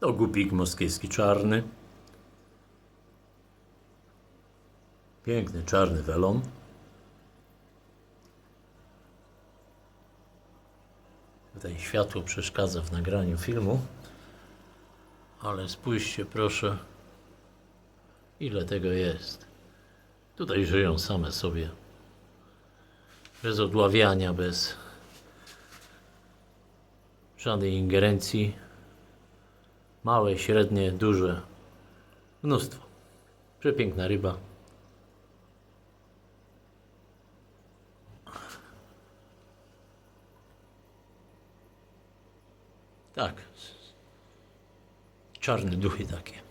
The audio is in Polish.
To gupik moskiewski czarny. Piękny czarny welon. Tutaj światło przeszkadza w nagraniu filmu. Ale spójrzcie proszę, ile tego jest. Tutaj żyją same sobie. Bez odławiania, bez żadnej ingerencji. Małe, średnie, duże. Mnóstwo. Przepiękna ryba. Tak. Czarne duchy takie.